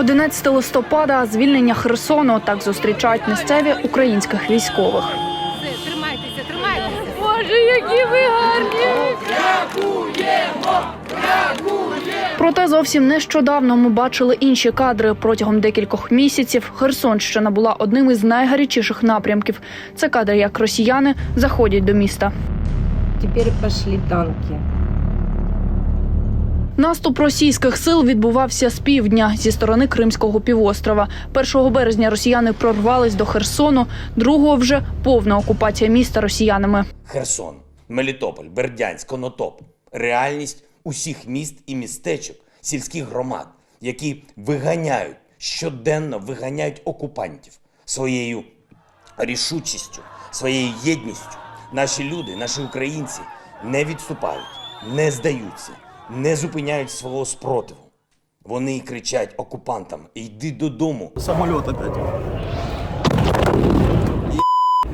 11 листопада звільнення Херсону так зустрічають місцеві українських військових. Тримайтеся, тримайтеся. Боже, які ви гарні! Проте зовсім нещодавно ми бачили інші кадри. Протягом декількох місяців Херсонщина була одним із найгарячіших напрямків. Це кадри, як росіяни заходять до міста. Теперь пошли танки. Наступ російських сил відбувався з півдня зі сторони Кримського півострова. 1 березня росіяни прорвались до Херсону, 2 вже повна окупація міста росіянами. Херсон, Мелітополь, Бердянськ, Конотоп реальність усіх міст і містечок, сільських громад, які виганяють щоденно виганяють окупантів своєю рішучістю, своєю єдністю. Наші люди, наші українці не відступають, не здаються, не зупиняють свого спротиву. Вони кричать окупантам: йди додому, Самолет опять.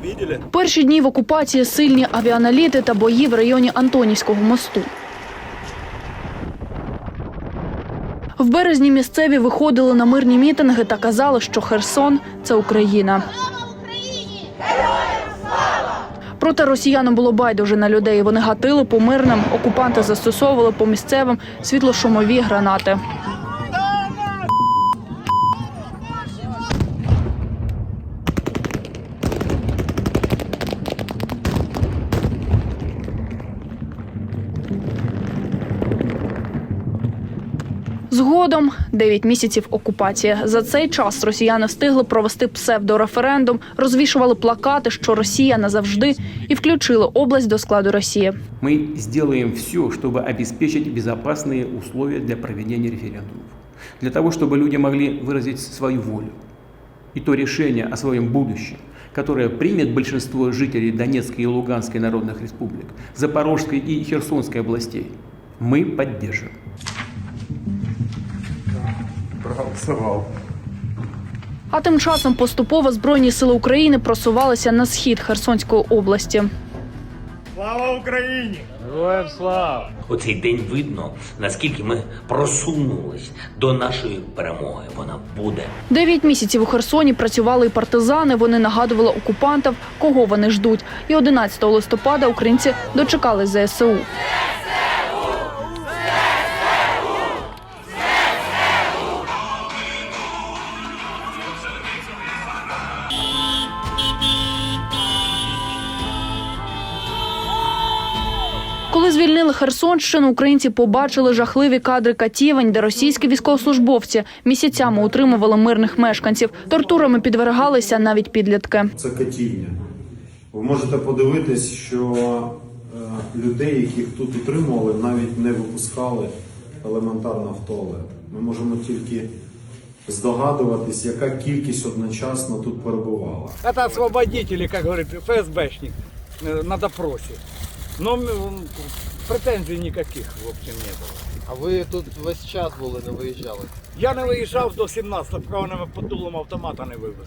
Видели? Перші дні в окупації сильні авіаналіти та бої в районі Антонівського мосту. В березні місцеві виходили на мирні мітинги та казали, що Херсон це Україна. Проте росіянам було байдуже на людей. Вони гатили по мирним, окупанти застосовували по місцевим світлошумові гранати. Згодом 9 місяців окупації. За цей час росіяни встигли провести псевдореферендум, розвішували плакати, що Росія назавжди, і включили область до складу Росії. Мы сделаем все, чтобы обеспечить безопасные условия для проведения референдумов. Для того, чтобы люди могли выразить свою волю. И то решение о своем будущем, которое примет большинство жителей Донецкой и Луганской народных республик, Запорожской и Херсонской областей, мы поддержим. А тим часом поступово збройні сили України просувалися на схід Херсонської області. Слава Україні! Оцей день видно, наскільки ми просунулись до нашої перемоги. Вона буде. Дев'ять місяців у Херсоні працювали і партизани. Вони нагадували окупантам, кого вони ждуть. І 11 листопада українці дочекались ЗСУ. Коли звільнили Херсонщину, українці побачили жахливі кадри катівень, де російські військовослужбовці місяцями утримували мирних мешканців. Тортурами підвергалися навіть підлітки. це катівня. Ви можете подивитись, що е, людей, яких тут утримували, навіть не випускали елементарно в туалет. Ми можемо тільки здогадуватись, яка кількість одночасно тут перебувала. Это освободители, как говорит ФСБшник э, на допросе. Но м, претензий никаких, в общем, не было. А ви тут весь час були, не виїжджали? Я не виїжджав до 17, поки вони мене під автомата не вивезли.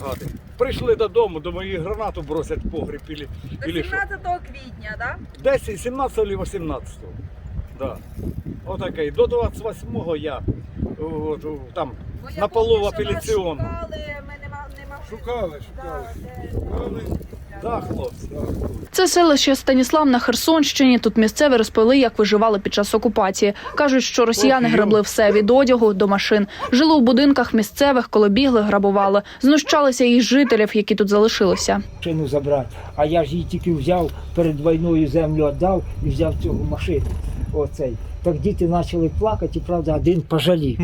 Гади. Прийшли додому, думаю, і гранату бросять в погріб или, До или що. 17 квітня, так? Десь 17 чи 18. Да. Отакий. До 28-го я от, там на полу в апеляційному. Шукали, Шукали, шукали. Так, хлопці. Це селище Станіслав на Херсонщині. Тут місцеві розповіли, як виживали під час окупації. кажуть, що росіяни грабли все від одягу до машин. Жили у будинках місцевих, коли бігли, грабували. Знущалися і жителів, які тут залишилися. машину забрати. А я ж її тільки взяв перед війною землю віддав і взяв цю машину. Оцей. Так діти почали плакати, і правда, один пожалів.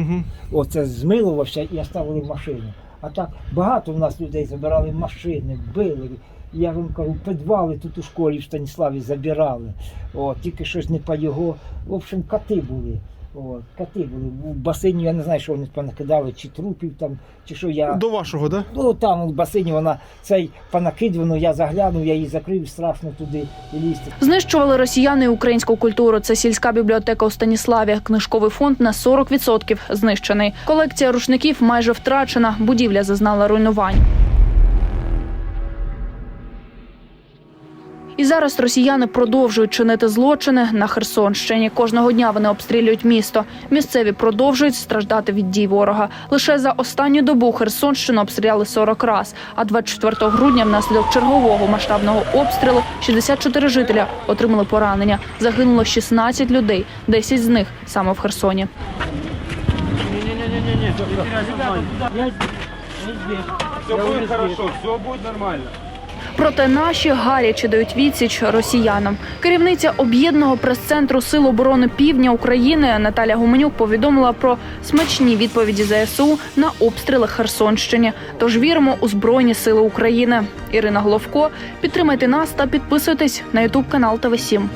Оце змилувався і оставили машину. А так багато в нас людей забирали машини, били. Я вам кажу, підвали тут у школі в Станіславі забирали. О, тільки щось не по його. В общем, коти були. От, коти були. У басейні я не знаю, що вони понакидали, чи трупів там, чи що я. До вашого, да? Ну там у басейні вона цей понакидувано, я заглянув, я її закрив, страшно туди лізти. Знищували росіяни і українську культуру. Це сільська бібліотека у Станіславі. Книжковий фонд на 40% знищений. Колекція рушників майже втрачена. Будівля зазнала руйнувань. І зараз росіяни продовжують чинити злочини на Херсонщині. Кожного дня вони обстрілюють місто. Місцеві продовжують страждати від дій ворога. Лише за останню добу Херсонщину обстріляли 40 раз. А 24 грудня внаслідок чергового масштабного обстрілу 64 жителя отримали поранення. Загинуло 16 людей, 10 з них саме в Херсоні. Проте наші гаряче дають відсіч росіянам. Керівниця об'єднаного прес-центру Сил оборони Півдня України Наталя Гуменюк повідомила про смачні відповіді ЗСУ на обстріли Херсонщині. Тож віримо у Збройні Сили України. Ірина Головко, підтримайте нас та підписуйтесь на Ютуб канал ТВ 7